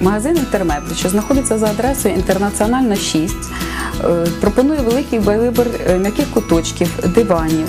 Магазин Інтермеблі, що знаходиться за адресою Інтернаціональна 6, е, пропонує великий вибір е, м'яких куточків, диванів,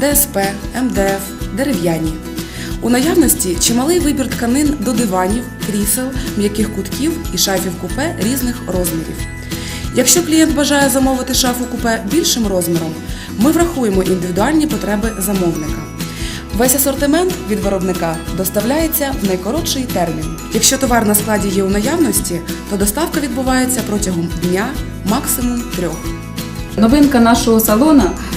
ДСП, МДФ, дерев'яні. У наявності чималий вибір тканин до диванів, крісел, м'яких кутків і шафів купе різних розмірів. Якщо клієнт бажає замовити шафу купе більшим розміром, ми врахуємо індивідуальні потреби замовника. Весь асортимент від виробника доставляється в найкоротший термін. Якщо товар на складі є у наявності, то доставка відбувається протягом дня, максимум трьох. Новинка нашого салона е,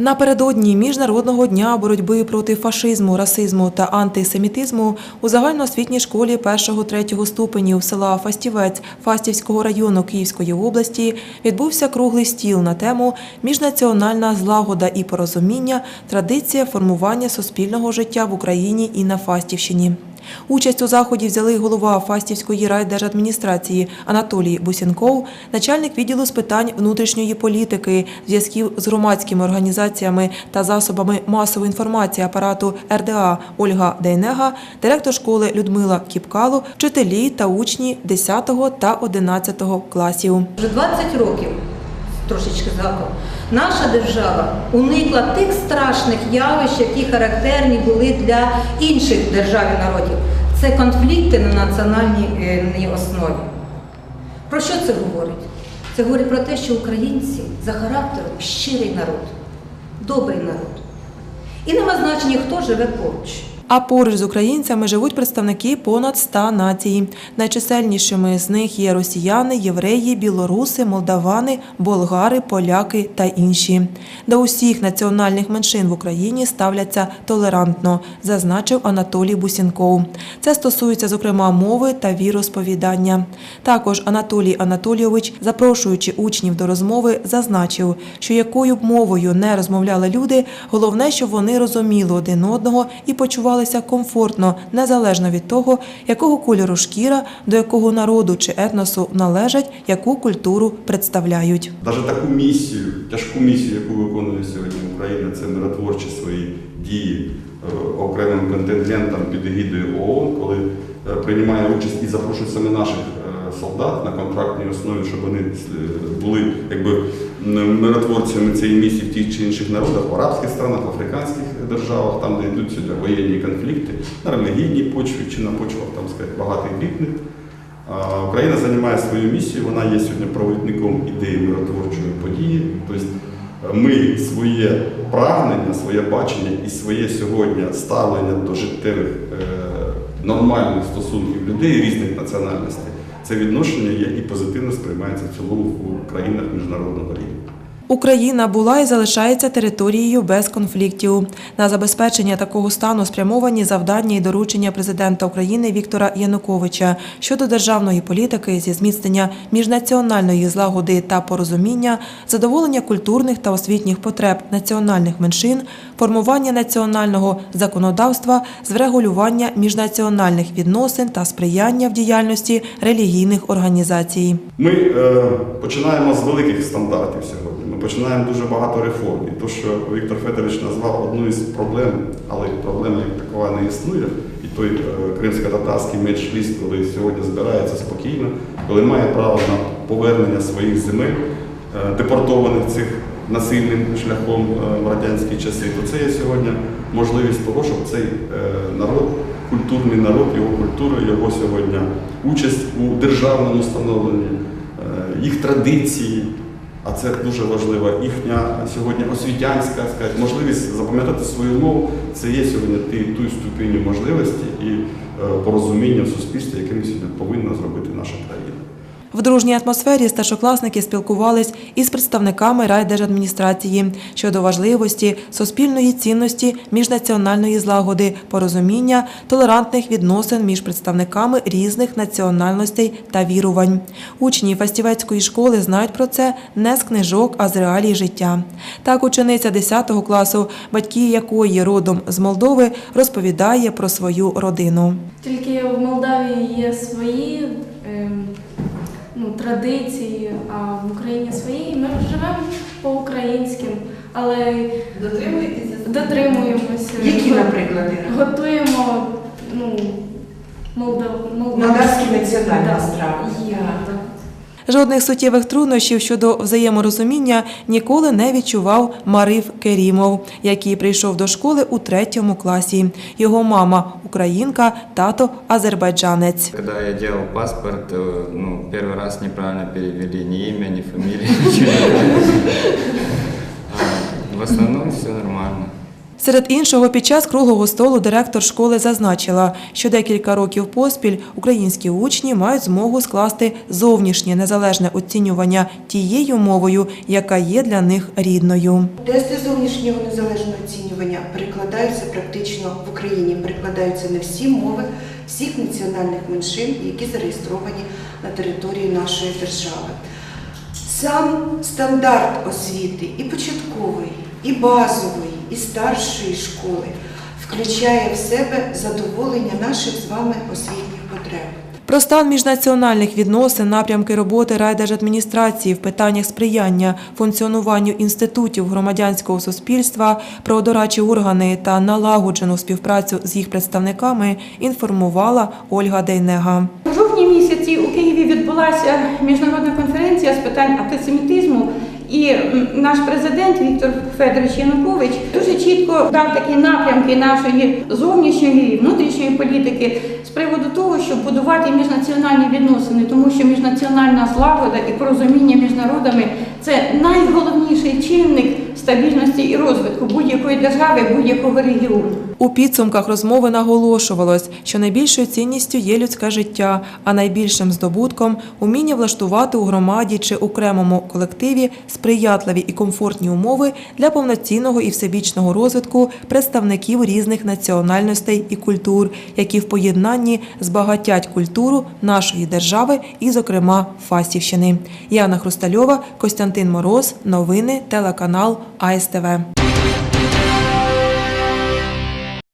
Напередодні міжнародного дня боротьби проти фашизму, расизму та антисемітизму у загальноосвітній школі 1-3 ступенів села Фастівець Фастівського району Київської області відбувся круглий стіл на тему Міжнаціональна злагода і порозуміння, традиція формування суспільного життя в Україні і на Фастівщині. Участь у заході взяли голова Фастівської райдержадміністрації Анатолій Бусінков, начальник відділу з питань внутрішньої політики, зв'язків з громадськими організаціями та засобами масової інформації апарату РДА Ольга Дейнега, директор школи Людмила Кіпкало, вчителі та учні 10 та 11 класів. Вже 20 років, трошечки згадку, наша держава уникла тих страшних явищ, які характерні були для інших держав і народів. Це конфлікти на національній е, основі. Про що це говорить? Це говорить про те, що українці за характером щирий народ, добрий народ. І нема значення, хто живе поруч. А поруч з українцями живуть представники понад 100 націй. Найчисельнішими з них є росіяни, євреї, білоруси, молдавани, болгари, поляки та інші. До усіх національних меншин в Україні ставляться толерантно, зазначив Анатолій Бусінков. Це стосується, зокрема, мови та віросповідання. Також Анатолій Анатолійович, запрошуючи учнів до розмови, зазначив, що якою б мовою не розмовляли люди, головне, щоб вони розуміли один одного і почувалися комфортно, незалежно від того, якого кольору шкіра, до якого народу чи етносу належать, яку культуру представляють. Навіть таку місію, тяжку місію, яку виконує сьогодні Україна, це миротворчі свої дії е, окремим контингентом під егідою ООН, коли е, приймає участь і запрошує саме наших е, солдат на контрактній основі, щоб вони були якби миротворцями цієї місії в тих чи інших народах, в арабських странах, в африканських державах, там, де йдуть сюди воєнні конфлікти, на релігійній почві чи на почвах там сказати, багатих бідних. Україна займає свою місію, вона є сьогодні провідником ідеї миротворчої події. Тобто е, ми своє прагнення, своє бачення і своє сьогодні ставлення до життєвих е, нормальних стосунків людей різних національностей, це відношення є і позитивно сприймається в цілому в країнах міжнародного рівня. Україна була і залишається територією без конфліктів. На забезпечення такого стану спрямовані завдання і доручення президента України Віктора Януковича щодо державної політики зі зміцнення міжнаціональної злагоди та порозуміння, задоволення культурних та освітніх потреб національних меншин, формування національного законодавства з врегулювання міжнаціональних відносин та сприяння в діяльності релігійних організацій. Ми е, починаємо з великих стандартів сьогодні. Починаємо дуже багато реформ. І те, що Віктор Федорович назвав одну із проблем, але проблема як такова не існує. І той е, кримсько-татарський меджліс, коли сьогодні збирається спокійно, коли має право на повернення своїх земель, е, депортованих цих насильним шляхом е, в радянські часи, то це є сьогодні можливість того, щоб цей народ культурний народ, його культура, його сьогодні участь у державному становленні, їх традиції. А це дуже важливо. Їхня сьогодні освітянська скажімо, можливість запам'ятати свою мову. Це є сьогодні ту ступінь можливості і е, порозуміння в суспільстві, яке ми сьогодні В дружній атмосфері старшокласники спілкувались із представниками райдержадміністрації щодо важливості суспільної цінності міжнаціональної злагоди, порозуміння, толерантних відносин між представниками різних національностей та вірувань. Учні фастівецької школи знають про це не з книжок, а з реалій життя. Так, учениця 10 класу, батьки якої родом з Молдови, розповідає про свою родину. Тільки в Молдавії є свої ем, традиції, а в Україні свої. І Ми живемо по-українським, але Дотримуєтеся? дотримуємося. Які, наприклад, Готуємо ну, молдав... молдавські національні Да, страви. Жодних суттєвих труднощів щодо взаєморозуміння ніколи не відчував Марив Керімов, який прийшов до школи у третьому класі. Його мама українка, тато азербайджанець. Когда я делал паспорт, э, ну, первый раз неправильно перевели ни фамилию, ничего. А В основном все нормально. Серед іншого, під час круглого столу директор школи зазначила, що декілька років поспіль українські учні мають змогу скласти зовнішнє незалежне оцінювання тією мовою, яка є для них рідною. Тести зовнішнього незалежного оцінювання перекладаються практично в Україні. Перекладаються на всі мови всіх національних меншин, які зареєстровані на території нашої держави. Сам стандарт освіти і початкової, і базової, і старшої школи включає в себе задоволення наших з вами освітніх потреб. Про стан міжнаціональних відносин, напрямки роботи райдержадміністрації в питаннях сприяння функціонуванню інститутів громадянського суспільства, про дорадчі органи та налагоджену співпрацю з їх представниками інформувала Ольга Дейнега. У жовтні місяці у Києві відбулася міжнародна конференція з питань антисемітизму. І наш президент Віктор Федорович Янукович дуже чітко дав такі напрямки нашої зовнішньої і внутрішньої політики з приводу того, щоб будувати міжнаціональні відносини, тому що міжнаціональна злагода і порозуміння між народами це найголовніший чинник стабільності і розвитку будь-якої держави, будь-якого регіону. У підсумках розмови наголошувалось, що найбільшою цінністю є людське життя, а найбільшим здобутком уміння влаштувати у громаді чи окремому колективі сприятливі і комфортні умови для повноцінного і всебічного розвитку представників різних національностей і культур, які в поєднанні збагатять культуру нашої держави і, зокрема, Фастівщини. Яна Хрустальова, Костянтин Мороз, новини, телеканал АСТВ.